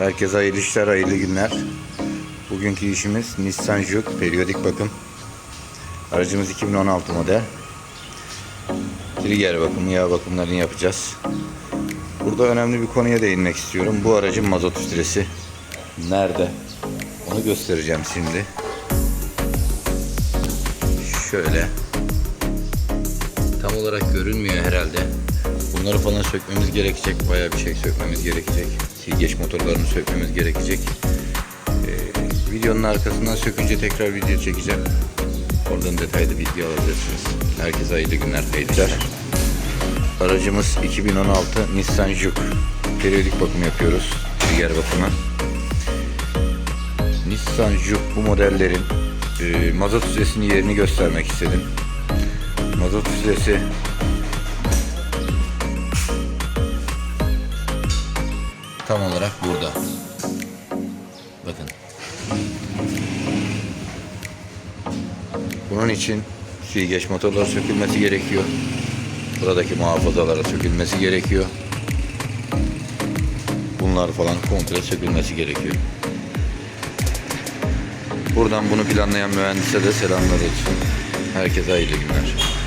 Herkese hayırlı işler, hayırlı günler. Bugünkü işimiz Nissan Juke periyodik bakım. Aracımız 2016 model. Trigger bakımı, yağ bakımlarını yapacağız. Burada önemli bir konuya değinmek istiyorum. Bu aracın mazot filtresi nerede? Onu göstereceğim şimdi. Şöyle. Tam olarak görünmüyor herhalde. Bunları falan sökmemiz gerekecek. Bayağı bir şey sökmemiz gerekecek. Silgeç motorlarını sökmemiz gerekecek. Ee, videonun arkasından sökünce tekrar video çekeceğim. Oradan detaylı bilgi alabilirsiniz. Herkese hayırlı günler, hayırlı. Aracımız 2016 Nissan Juke. Periyodik bakım yapıyoruz. Trigger bakımı. Nissan Juke bu modellerin e, mazot füzesinin yerini göstermek istedim. Mazot füzesi tam olarak burada. Bakın. Bunun için silgeç motorlar sökülmesi gerekiyor. Buradaki muhafazalara sökülmesi gerekiyor. Bunlar falan komple sökülmesi gerekiyor. Buradan bunu planlayan mühendise de selamlar olsun. Herkese hayırlı günler.